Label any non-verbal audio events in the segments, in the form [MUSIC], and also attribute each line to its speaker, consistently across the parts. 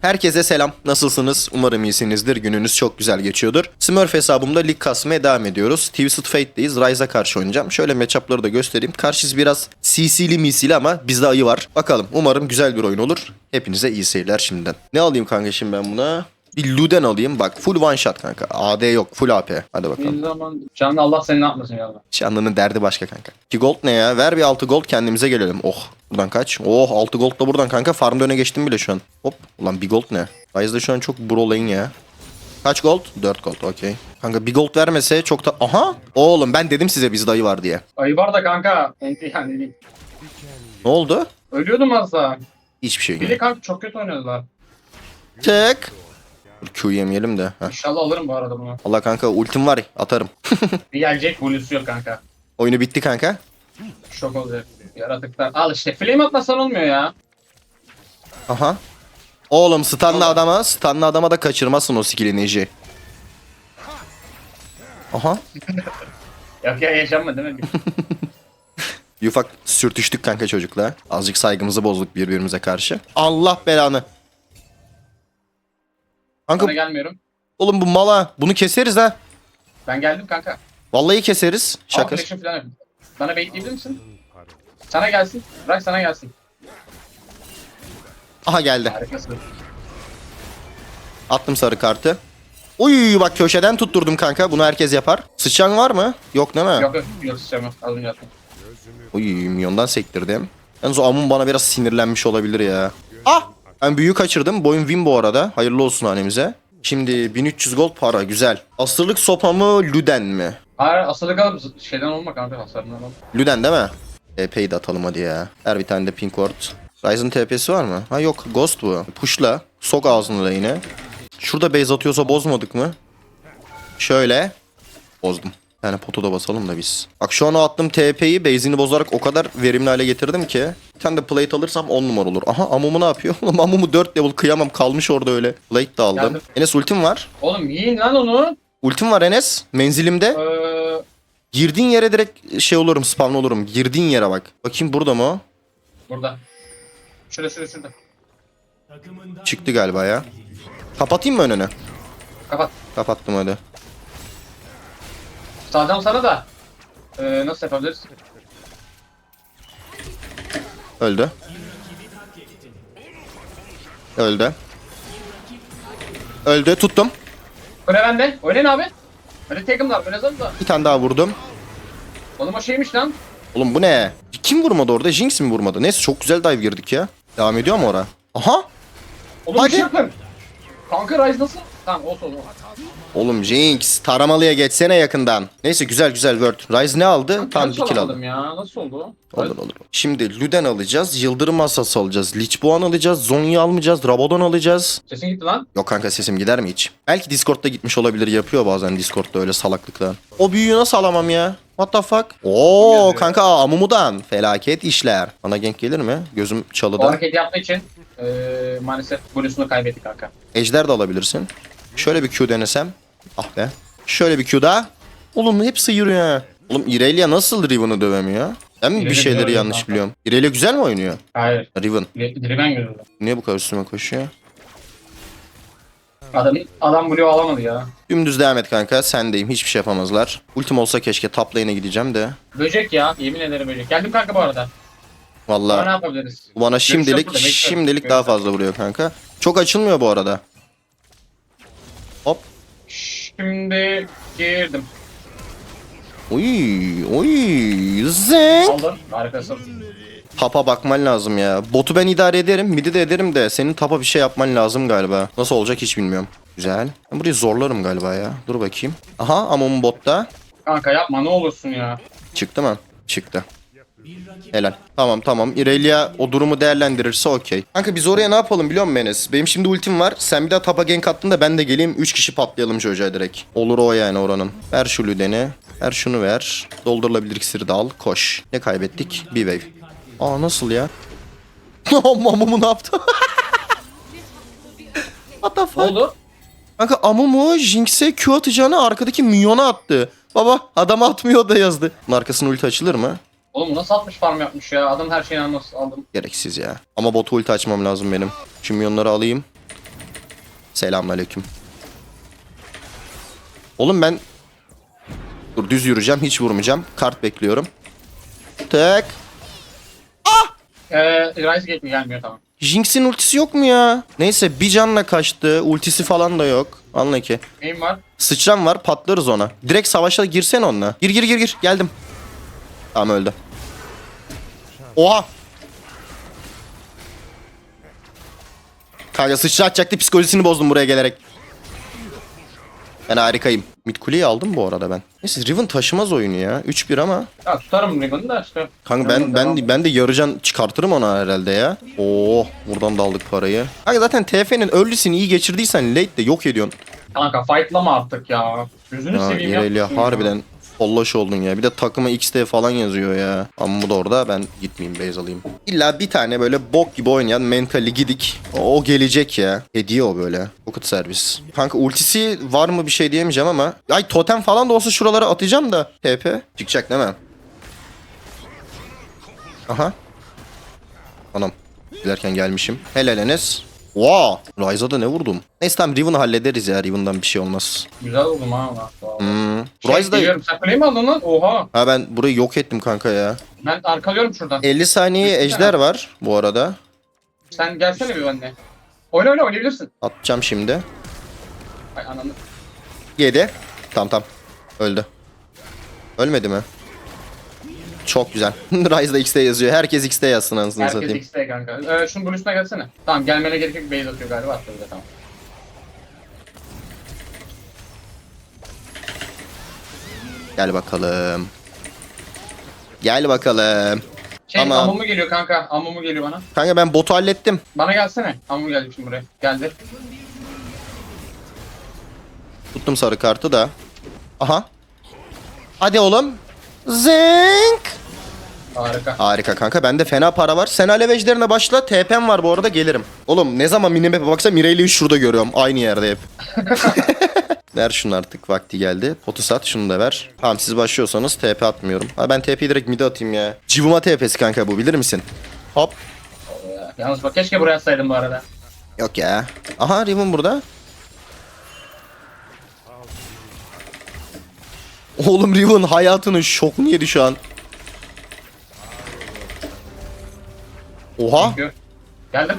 Speaker 1: Herkese selam. Nasılsınız? Umarım iyisinizdir. Gününüz çok güzel geçiyordur. Smurf hesabımda lig kasmaya devam ediyoruz. Twisted Fate'deyiz. Ryze'a karşı oynayacağım. Şöyle matchup'ları da göstereyim. Karşısı biraz CC'li misili ama bizde ayı var. Bakalım. Umarım güzel bir oyun olur. Hepinize iyi seyirler şimdiden. Ne alayım kanka şimdi ben buna? Bir Luden alayım. Bak full one shot kanka. AD yok. Full AP. Hadi bakalım.
Speaker 2: Bir zaman canlı Allah seni ne yapmasın ya.
Speaker 1: Canlının derdi başka kanka. 2 gold ne ya? Ver bir 6 gold kendimize gelelim. Oh. Buradan kaç? Oh 6 gold da buradan kanka. Farmda öne geçtim bile şu an. Hop. Ulan bir gold ne? Ryze'da şu an çok bro lane ya. Kaç gold? 4 gold okey. Kanka bir gold vermese çok da... Aha! Oğlum ben dedim size bizde ayı var diye.
Speaker 2: Ayı var da kanka. Enti yani.
Speaker 1: Ne oldu?
Speaker 2: Ölüyordum az daha.
Speaker 1: Hiçbir şey
Speaker 2: Bir de
Speaker 1: yok.
Speaker 2: kanka çok kötü oynadılar.
Speaker 1: Tık. Q yemeyelim de. Heh.
Speaker 2: İnşallah alırım bu arada bunu.
Speaker 1: Allah kanka ultim var atarım. [LAUGHS]
Speaker 2: Bir gelecek Blue'su yok kanka.
Speaker 1: Oyunu bitti kanka.
Speaker 2: Şok olacak. Yaratıklar. Al işte. Flame atmasan olmuyor ya.
Speaker 1: Aha. Oğlum stunlı adama, stunlı adama da kaçırmasın o skill'i Neji. Aha. [LAUGHS]
Speaker 2: Yok ya yaşanma değil mi? [LAUGHS]
Speaker 1: Bir ufak sürtüştük kanka çocukla. Azıcık saygımızı bozduk birbirimize karşı. Allah belanı. Kanka
Speaker 2: Sana gelmiyorum.
Speaker 1: oğlum bu mala bunu keseriz ha.
Speaker 2: Ben geldim kanka.
Speaker 1: Vallahi keseriz.
Speaker 2: Şaka.
Speaker 1: Şaka.
Speaker 2: Flash'ım falan yok. Bana bekleyebilir misin? Sana gelsin. Bırak sana gelsin.
Speaker 1: Aha geldi.
Speaker 2: Harikasın.
Speaker 1: Attım sarı kartı. Uy bak köşeden tutturdum kanka. Bunu herkes yapar. Sıçan var mı? Yok değil mi?
Speaker 2: Yok yok. Yok sıçramam. Az önce attım.
Speaker 1: Uy milyondan sektirdim. Yalnız o Amun bana biraz sinirlenmiş olabilir ya. Ah! Ben büyük kaçırdım. Boyun win bu arada. Hayırlı olsun hanemize. Şimdi 1300 gold para güzel. Asırlık sopa mı Luden mi?
Speaker 2: Hayır asılı kalıp şeyden olma kanka hasarından olma.
Speaker 1: Luden değil mi? TP'yi de atalım hadi ya. Her bir tane de pink ward. Ryzen TP'si var mı? Ha yok Ghost bu. Pushla. Sok ağzını da yine. Şurada base atıyorsa bozmadık mı? Şöyle. Bozdum. Yani potu da basalım da biz. Bak şu an o attığım TP'yi base'ini bozarak o kadar verimli hale getirdim ki. Bir tane de plate alırsam 10 numara olur. Aha Amumu ne yapıyor? [LAUGHS] Oğlum Amumu 4 level kıyamam kalmış orada öyle. Plate de aldım.
Speaker 2: Geldim.
Speaker 1: Enes ultim var.
Speaker 2: Oğlum yiyin lan onu.
Speaker 1: Ultim var Enes. Menzilimde.
Speaker 2: Ee,
Speaker 1: Girdiğin yere direkt şey olurum spawn olurum. Girdiğin yere bak. Bakayım burada mı o?
Speaker 2: burada. Şurada şurada.
Speaker 1: Çıktı galiba ya. Kapatayım mı önünü?
Speaker 2: Kapat.
Speaker 1: Kapattım hadi.
Speaker 2: Sağdan sana da. Ee, nasıl yapabiliriz?
Speaker 1: Öldü. Öldü. Öldü. Tuttum.
Speaker 2: Kule bende. Oynayın abi. Hadi takımlar. Oynasana da.
Speaker 1: Bir tane daha vurdum.
Speaker 2: Oğlum o şeymiş lan.
Speaker 1: Oğlum bu ne? Kim vurmadı orada? Jinx mi vurmadı? Neyse çok güzel dive girdik ya. Devam ediyor mu ora? Aha!
Speaker 2: Oğlum
Speaker 1: Hadi.
Speaker 2: bir şey yapın. Kanka Rise nasıl? Tamam olsun olsun.
Speaker 1: Oğlum Jinx taramalıya geçsene yakından. Neyse güzel güzel word. Ryze ne aldı? Tam bir kill aldı.
Speaker 2: alamadım ya. Nasıl oldu?
Speaker 1: Olur olur. Şimdi Luden alacağız. Yıldırım masası alacağız. Lich Boğan alacağız. Zonya almayacağız. Rabadon alacağız.
Speaker 2: Sesin gitti lan.
Speaker 1: Yok kanka sesim gider mi hiç? Belki Discord'da gitmiş olabilir. Yapıyor bazen Discord'da öyle salaklıklar. O büyüyü nasıl alamam ya? What the fuck? Oo kanka Amumu'dan. Felaket işler. Bana gank gelir mi? Gözüm
Speaker 2: O
Speaker 1: çalıda.
Speaker 2: hareket yaptığı için ee, maalesef Blue'sunu kaybettik kanka.
Speaker 1: Ejder de alabilirsin. Şöyle bir Q denesem. Ah be. Şöyle bir Q daha. Oğlum hep sıyırıyor ha. Oğlum Irelia nasıl Riven'ı dövemiyor? Ben mi bir şeyleri yanlış
Speaker 2: kanka.
Speaker 1: biliyorum? Irelia güzel mi oynuyor?
Speaker 2: Hayır.
Speaker 1: Riven.
Speaker 2: Driven gözüldü.
Speaker 1: Niye bu kadar üstüme koşuyor?
Speaker 2: Adam, adam Blue alamadı ya.
Speaker 1: Dümdüz devam et kanka. Sendeyim. Hiçbir şey yapamazlar. Ultim olsa keşke top lane'e gideceğim de.
Speaker 2: Böcek ya. Yemin ederim böcek. Geldim kanka bu arada. Sonra ne yapabiliriz?
Speaker 1: bana şimdilik
Speaker 2: burada,
Speaker 1: şimdilik daha fazla vuruyor kanka. Çok açılmıyor bu arada.
Speaker 2: Şimdi girdim.
Speaker 1: Uy, uy, zeng.
Speaker 2: Aldım. Harikasın.
Speaker 1: Tapa bakman lazım ya. Botu ben idare ederim, midi de ederim de senin tapa bir şey yapman lazım galiba. Nasıl olacak hiç bilmiyorum. Güzel. Ben burayı zorlarım galiba ya. Dur bakayım. Aha Amon botta.
Speaker 2: Kanka yapma ne olursun ya.
Speaker 1: Çıktı mı? Çıktı. Helal. Tamam tamam. Irelia o durumu değerlendirirse okey. Kanka biz oraya ne yapalım biliyor musun Enes? Benim şimdi ultim var. Sen bir daha tapa gank attın da ben de geleyim. 3 kişi patlayalım çocuğa direkt. Olur o yani oranın. Ver şu Lüden'i. Ver şunu ver. Doldurulabilir iksiri de al. Koş. Ne kaybettik? Bir wave. Aa nasıl ya? [LAUGHS] Amumu ne yaptı? [LAUGHS] What the fuck?
Speaker 2: oldu?
Speaker 1: Kanka Amumu Jinx'e Q atacağını arkadaki minyona attı. Baba adam atmıyor da yazdı. Bunun arkasına ulti açılır mı?
Speaker 2: Oğlum nasıl 60 farm yapmış ya? Adam her şeyi almış aldım.
Speaker 1: Gereksiz ya. Ama bot ulti açmam lazım benim. Şu minyonları alayım. Selamünaleyküm. Oğlum ben Dur düz yürüyeceğim. Hiç vurmayacağım. Kart bekliyorum. Tek.
Speaker 2: Ee, Rise Gate mi gelmiyor tamam.
Speaker 1: Jinx'in ultisi yok mu ya? Neyse bir canla kaçtı. Ultisi falan da yok. Anla ki.
Speaker 2: Neyim var?
Speaker 1: Sıçram var patlarız ona. Direkt savaşa girsen onunla. Gir gir gir gir. Geldim. Tamam öldü. Oha. Kanka sıçratacaktı psikolojisini bozdum buraya gelerek. Ben harikayım. Mid kuleyi aldım bu arada ben. Neyse Riven taşımaz oyunu ya. 3-1 ama.
Speaker 2: Ya tutarım Riven'ı da işte.
Speaker 1: Kanka ben ben ben de yarıcan çıkartırım ona herhalde ya. Oo, buradan da aldık parayı. Kanka zaten TF'nin early'sini iyi geçirdiysen late de yok ediyorsun.
Speaker 2: Kanka fightlama artık ya. Gözünü
Speaker 1: Ya
Speaker 2: seveyim yapmışsın
Speaker 1: harbiden follaş oldun ya. Bir de takıma XT falan yazıyor ya. Ama bu da orada ben gitmeyeyim base alayım. İlla bir tane böyle bok gibi oynayan mentali gidik. O, gelecek ya. Hediye o böyle. Pocket servis. Kanka ultisi var mı bir şey diyemeyeceğim ama. Ay totem falan da olsa şuralara atacağım da. TP. Çıkacak değil mi? Aha. Anam. Giderken gelmişim. Helal. Wow. Ryze'a da ne vurdum? Neyse tamam Riven'ı hallederiz ya. Riven'dan bir şey olmaz.
Speaker 2: Güzel oldum ha. valla.
Speaker 1: Hmm.
Speaker 2: Şey,
Speaker 1: Ryze'da...
Speaker 2: Sen kuleyi mi aldın lan? Oha.
Speaker 1: Ha ben burayı yok ettim kanka ya.
Speaker 2: Ben arkalıyorum şuradan.
Speaker 1: 50 saniye ejder var bu arada.
Speaker 2: Sen gelsene bir benimle. Oyna oyna oynayabilirsin.
Speaker 1: Atacağım şimdi.
Speaker 2: Ay ananı.
Speaker 1: 7. Tam tam. Öldü. Ölmedi mi? Çok güzel. [LAUGHS] Ryze'da X'te yazıyor. Herkes X'te yazsın anasını
Speaker 2: Herkes
Speaker 1: satayım.
Speaker 2: X'te kanka. Ee, şunun Blue'suna gelsene. Tamam gelmene gerek yok. Base atıyor galiba. Attı bize tamam.
Speaker 1: Gel bakalım. Gel bakalım.
Speaker 2: Şey
Speaker 1: Tamam.
Speaker 2: Amumu geliyor kanka. Amumu geliyor bana.
Speaker 1: Kanka ben botu hallettim.
Speaker 2: Bana gelsene. Amumu geldi şimdi buraya. Geldi.
Speaker 1: Tuttum sarı kartı da. Aha. Hadi oğlum. Zink.
Speaker 2: Harika.
Speaker 1: Harika kanka bende fena para var. Sen alev ejderine başla. TP'm var bu arada gelirim. Oğlum ne zaman minimap'e baksa Mireli'yi şurada görüyorum. Aynı yerde hep. [LAUGHS] [LAUGHS] ver şunu artık vakti geldi. Potu sat şunu da ver. Tamam siz başlıyorsanız TP atmıyorum. Ha ben TP'yi direkt mid'e atayım ya. Civuma TP'si kanka bu bilir misin? Hop.
Speaker 2: Yalnız bak keşke buraya atsaydın bu arada.
Speaker 1: Yok ya. Aha Riven burada. Oğlum Riven hayatının şokunu yedi şu an. Oha.
Speaker 2: Çünkü. Geldim.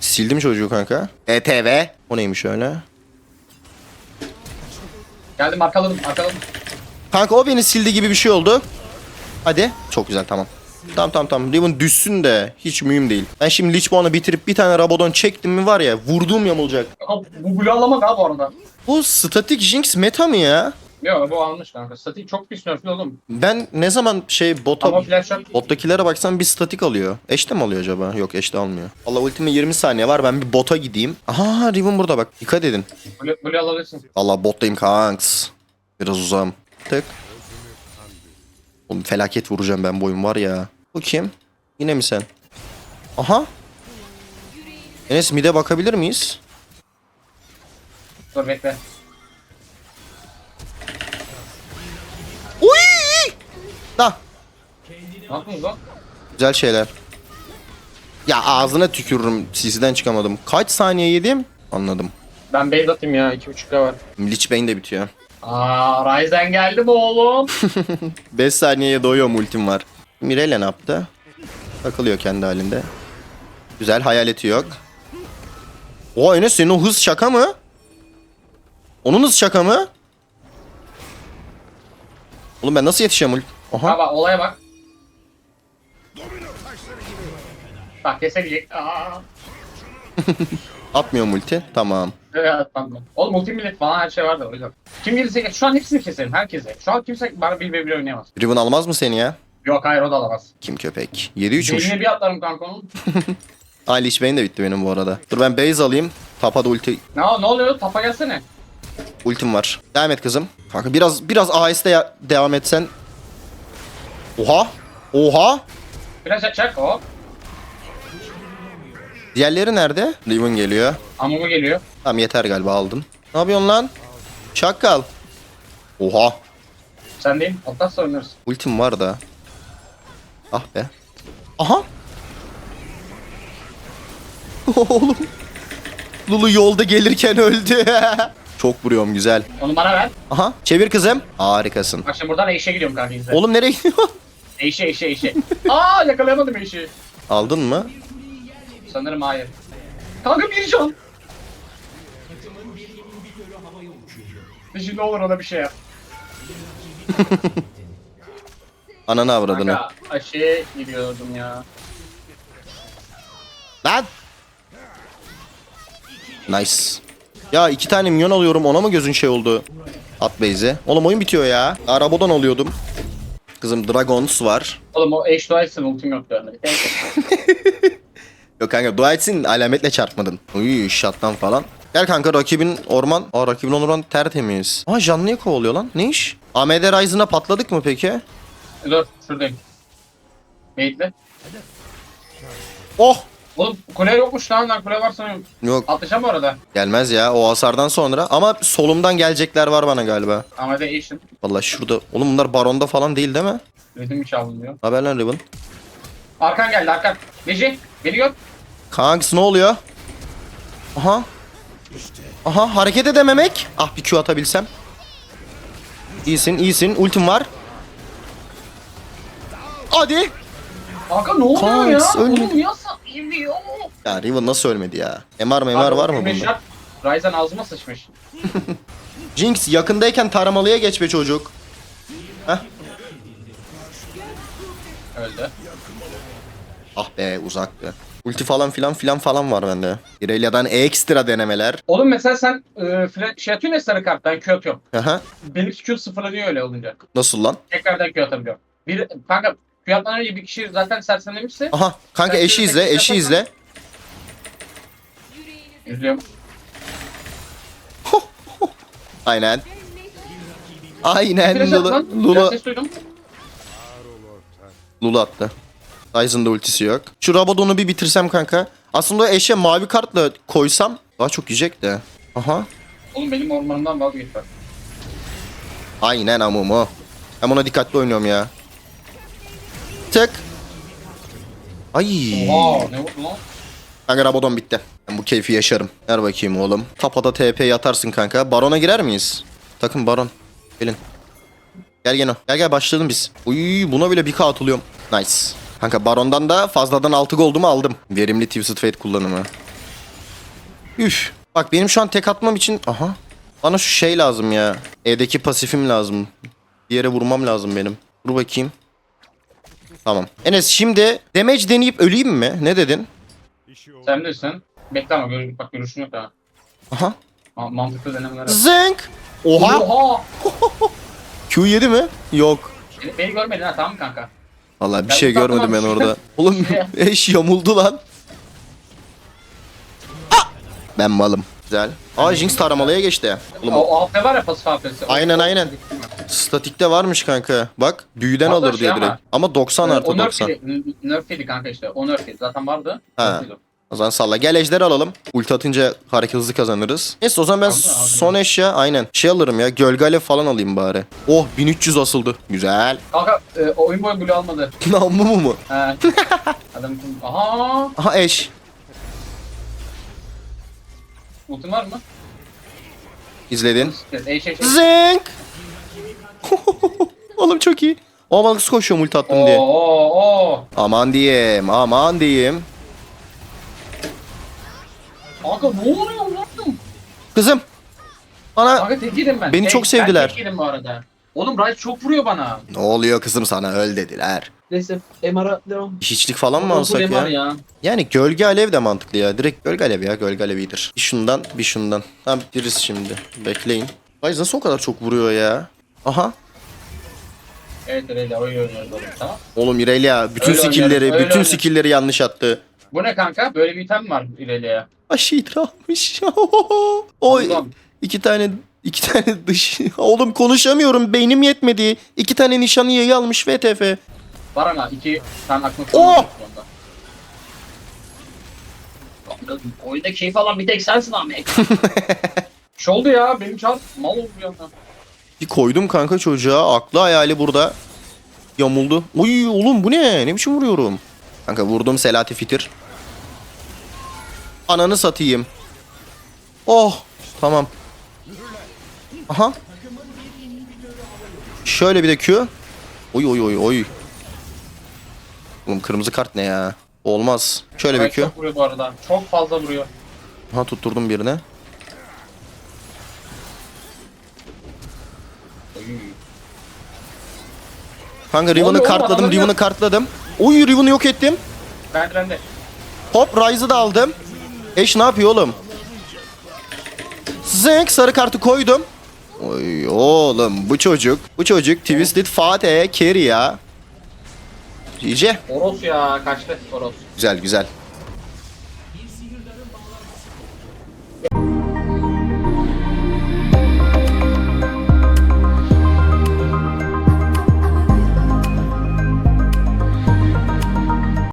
Speaker 1: Sildim çocuğu kanka. ETV. O neymiş öyle?
Speaker 2: Geldim arkaladım. Arkaladım.
Speaker 1: Kanka o beni sildi gibi bir şey oldu. Hadi. Çok güzel tamam. Tamam tamam tamam. Riven düşsün de hiç mühim değil. Ben şimdi Lich Ball'u bitirip bir tane Rabadon çektim mi var ya vurduğum yamulacak.
Speaker 2: Bu alamadı ha bu arada.
Speaker 1: Bu statik Jinx meta mı ya?
Speaker 2: Yok bu almış kanka. Statik çok pis nerfli oğlum.
Speaker 1: Ben ne zaman şey bota
Speaker 2: flash yok.
Speaker 1: Bottakilere baksam bir statik alıyor. Eşte mi alıyor acaba? Yok eşte almıyor. Allah ultime 20 saniye var ben bir bota gideyim. Aha Riven burada bak. Dikkat edin.
Speaker 2: Blue, Blue alabilirsin.
Speaker 1: Allah bottayım kanks. Biraz uzağım. Tık. Oğlum felaket vuracağım ben bu oyun var ya. Bu kim? Yine mi sen? Aha. Enes mid'e bakabilir miyiz?
Speaker 2: Dur bekle.
Speaker 1: Da.
Speaker 2: Yaptınız lan?
Speaker 1: Güzel şeyler. Ya ağzına tükürürüm. Sizden çıkamadım. Kaç saniye yedim? Anladım.
Speaker 2: Ben base atayım ya. 2.5'da var.
Speaker 1: Lich Bane de bitiyor.
Speaker 2: Aa Ryzen geldi mi oğlum? [LAUGHS]
Speaker 1: 5 saniyeye doyuyor ultim var. Mirele ne yaptı? Takılıyor kendi halinde. Güzel hayaleti yok. O Enes senin o hız şaka mı? Onun hız şaka mı? Oğlum ben nasıl yetişeceğim ult?
Speaker 2: ha
Speaker 1: Aha.
Speaker 2: bak olaya bak. Bak. Aa. [LAUGHS]
Speaker 1: Atmıyor ulti. Tamam.
Speaker 2: Evet atmadım. Oğlum multi millet falan her şey vardı o yüzden. Kim gelirse şu an hepsini keserim herkese. Şu an kimse bana bir bile oynayamaz.
Speaker 1: Riven almaz mı seni ya?
Speaker 2: Yok hayır o da alamaz.
Speaker 1: Kim köpek? 7-3'müş.
Speaker 2: Beynine bir atlarım kanka onun. [LAUGHS]
Speaker 1: Aa Lich Bane de bitti benim bu arada. Dur ben base alayım. Tapa da ulti
Speaker 2: Ne, ne oluyor? Tapa gelsene.
Speaker 1: Ultim var. Devam et kızım. Kanka biraz biraz AS'de ya- devam etsen. Oha. Oha.
Speaker 2: Flash açacak o.
Speaker 1: Diğerleri nerede? Riven geliyor.
Speaker 2: Amumu geliyor.
Speaker 1: Tamam yeter galiba aldın. Ne yapıyorsun lan? Çakal. Oha.
Speaker 2: Sen değil. Atlarsa oynarız.
Speaker 1: Ultim var da. Ah be. Aha. [LAUGHS] Oğlum. Lulu yolda gelirken öldü. [LAUGHS] Çok vuruyorum güzel.
Speaker 2: Onu bana ver.
Speaker 1: Aha çevir kızım. Harikasın.
Speaker 2: Bak şimdi buradan eşe gidiyorum kanka izle.
Speaker 1: Oğlum nereye gidiyorsun?
Speaker 2: Eşe eşe eşe. [LAUGHS] Aa yakalayamadım eşi.
Speaker 1: Aldın mı?
Speaker 2: Sanırım hayır. Kanka bir can. Eşi ne olur ona bir şey yap. [LAUGHS]
Speaker 1: Ananı avradını.
Speaker 2: Kanka aşağıya gidiyordum ya.
Speaker 1: Lan! Nice. Ya iki tane minyon alıyorum ona mı gözün şey oldu? At base'e. Oğlum oyun bitiyor ya. Arabadan alıyordum. Kızım Dragons var.
Speaker 2: Oğlum o eş duaysın ultim yoktu önde. [LAUGHS]
Speaker 1: Yok kanka dua etsin alametle çarpmadın. Uy şattan falan. Gel kanka rakibin orman. Aa rakibin orman tertemiz. Aa canlıya kovalıyor lan. Ne iş? AMD Ryzen'a patladık mı peki?
Speaker 2: Dur şuradayım. Bekle.
Speaker 1: Oh!
Speaker 2: Oğlum kule yokmuş lan lan kule var sanıyorum.
Speaker 1: Yok
Speaker 2: Atlayacağım bu arada.
Speaker 1: gelmez ya o hasardan sonra. Ama solumdan gelecekler var bana galiba.
Speaker 2: Ama de eşim.
Speaker 1: Vallahi şurada. Oğlum bunlar baronda falan değil değil mi?
Speaker 2: Ritim çaldım diyor.
Speaker 1: Haber lan Riven.
Speaker 2: Arkan geldi arkan. Neji beni gör.
Speaker 1: Kanks ne oluyor? Aha. Aha hareket edememek. Ah bir Q atabilsem. İyisin iyisin. Ultim var. Hadi.
Speaker 2: Kanka ne oluyor
Speaker 1: Kanks,
Speaker 2: ya? Oğlum ya iniyor.
Speaker 1: Ya Riven nasıl ölmedi ya? MR MR var mı bunda?
Speaker 2: Ryzen ağzıma sıçmış. [LAUGHS]
Speaker 1: Jinx yakındayken taramalıya geç be çocuk. Heh.
Speaker 2: Öldü.
Speaker 1: Ah be uzaktı. Ulti falan filan filan falan var bende. İrelia'dan ekstra denemeler.
Speaker 2: Oğlum mesela sen e, fla- şey atıyorsun ya sarı kart ben Q atıyorum.
Speaker 1: Aha.
Speaker 2: Benim Q sıfırlanıyor öyle olunca.
Speaker 1: Nasıl lan?
Speaker 2: Tekrardan Q atabiliyorum. Bir kanka Atmadan önce bir kişi zaten sersemlemişse
Speaker 1: Aha. Kanka eşi izle, eşi izle.
Speaker 2: izliyorum.
Speaker 1: Aynen. Aynen.
Speaker 2: Ses duydum.
Speaker 1: Lulu attı. Ryzen'da ultisi yok. Şu Rabadon'u bir bitirsem kanka. Aslında eşe mavi kartla koysam daha çok yiyecek de. Aha.
Speaker 2: Oğlum benim ormanımdan vazgeç bak.
Speaker 1: Aynen amumu. Ben buna dikkatli oynuyorum ya. Tık. Ay.
Speaker 2: Oha ne oldu lan?
Speaker 1: Kanka Rabadon bitti. Ben bu keyfi yaşarım. Ver bakayım oğlum. Tapada TP yatarsın kanka. Baron'a girer miyiz? Takım Baron. Gelin. Gel Geno. Gel gel başlayalım biz. Uy buna bile bir K atılıyorum. Nice. Kanka Baron'dan da fazladan 6 goldumu aldım. Verimli Twisted Fate kullanımı. Üf. Bak benim şu an tek atmam için... Aha. Bana şu şey lazım ya. E'deki pasifim lazım. Bir yere vurmam lazım benim. Dur bakayım. Tamam. Enes şimdi damage deneyip öleyim mi? Ne dedin?
Speaker 2: Sen bilirsin. Bekle ama gör, bak görüşün yok ha.
Speaker 1: Aha.
Speaker 2: Ma- mantıklı denemeler. yap.
Speaker 1: Zınk. Oha.
Speaker 2: Oha. [LAUGHS]
Speaker 1: Q yedi mi? Yok.
Speaker 2: Beni, beni görmedin ha tamam mı kanka?
Speaker 1: Vallahi bir
Speaker 2: Ben
Speaker 1: şey görmedim ben orada. [LAUGHS] Oğlum [LAUGHS] eş yamuldu lan. Ah! Ben malım. Güzel. Aa Jinx taramalıya geçti. Oğlum,
Speaker 2: O, o AP var ya pasif AP'si.
Speaker 1: Aynen, aynen. statikte varmış kanka. Bak büyüden alır
Speaker 2: şey
Speaker 1: diye
Speaker 2: ama-
Speaker 1: direkt. Ama 90
Speaker 2: Ee,
Speaker 1: artı
Speaker 2: o
Speaker 1: 90.
Speaker 2: nerf'iydi, nerf'iydi kanka işte. O nerf'iydi. Zaten vardı.
Speaker 1: Ha.
Speaker 2: Nerf'iydi.
Speaker 1: O zaman salla. Gel ejder alalım. Ulti atınca hareket hızlı kazanırız. Neyse o zaman ben
Speaker 2: Aldı, aldı.
Speaker 1: son eşya aynen. Şey alırım ya. Gölge alev falan alayım bari. Oh 1300 asıldı. Güzel.
Speaker 2: Kanka e, oyun boyu blue almadı. [LAUGHS]
Speaker 1: Namlu mu mu?
Speaker 2: He. [LAUGHS] Adam aha.
Speaker 1: Aha eş.
Speaker 2: Ultin var mı?
Speaker 1: İzledin.
Speaker 2: Evet. [LAUGHS]
Speaker 1: Oğlum çok iyi. O balıksız koşuyor multi attım diye.
Speaker 2: Oo oo.
Speaker 1: Aman diyeyim, aman diyeyim.
Speaker 2: Kanka ne oluyor lan?
Speaker 1: Kızım. Bana
Speaker 2: Kanka tek yedim ben.
Speaker 1: Beni
Speaker 2: Tek-
Speaker 1: çok sevdiler.
Speaker 2: Ben tek yedim bu arada. Oğlum Rice çok vuruyor bana.
Speaker 1: ne oluyor kızım sana öl dediler.
Speaker 2: Neyse MR'a devam.
Speaker 1: Hiçlik falan mı alsak ya?
Speaker 2: ya.
Speaker 1: Yani gölge alev de mantıklı ya. Direkt gölge alev ya. Gölge alev iyidir. Bir şundan bir şundan. Tamam bitiririz şimdi. Bekleyin. Ay nasıl o kadar çok vuruyor ya? Aha.
Speaker 2: Evet öyle oyun oynuyoruz oğlum tamam.
Speaker 1: Oğlum Irelia bütün
Speaker 2: Öyle
Speaker 1: skill'leri,
Speaker 2: öyle
Speaker 1: bütün
Speaker 2: oynarız.
Speaker 1: skill'leri yanlış attı.
Speaker 2: Bu ne kanka? Böyle bir item var ileriye.
Speaker 1: Aşit almış. [LAUGHS] Oy.
Speaker 2: Oğlum.
Speaker 1: İki tane iki tane dış. [LAUGHS] Oğlum konuşamıyorum. Beynim yetmedi. İki tane nişanlı yayı almış VTF.
Speaker 2: Var ama iki tane aklım
Speaker 1: Oh!
Speaker 2: Oyunda keyif alan bir tek sensin abi. [LAUGHS] Şu oldu ya benim çar mal oldu bir anda.
Speaker 1: Bir koydum kanka çocuğa. Aklı hayali burada. Yamuldu. Uy oğlum bu ne? Ne biçim vuruyorum? Kanka vurdum Selati Fitir. Ananı satayım. Oh tamam. Aha. Şöyle bir de Q. Oy oy oy oy. Oğlum kırmızı kart ne ya? Olmaz. Şöyle bir Q.
Speaker 2: çok vuruyor bu arada. Çok fazla vuruyor.
Speaker 1: Ha tutturdum birine. Kanka Riven'ı kartladım, Riven'ı kartladım. Oy Riven'ı yok ettim.
Speaker 2: Ben ben de.
Speaker 1: Hop Ryze'ı da aldım. Eş ne yapıyor oğlum? Zınk sarı kartı koydum. Oy oğlum bu çocuk, bu çocuk Twisted Fatih carry ya. GG.
Speaker 2: Oros ya kaçtı Oros.
Speaker 1: Güzel güzel.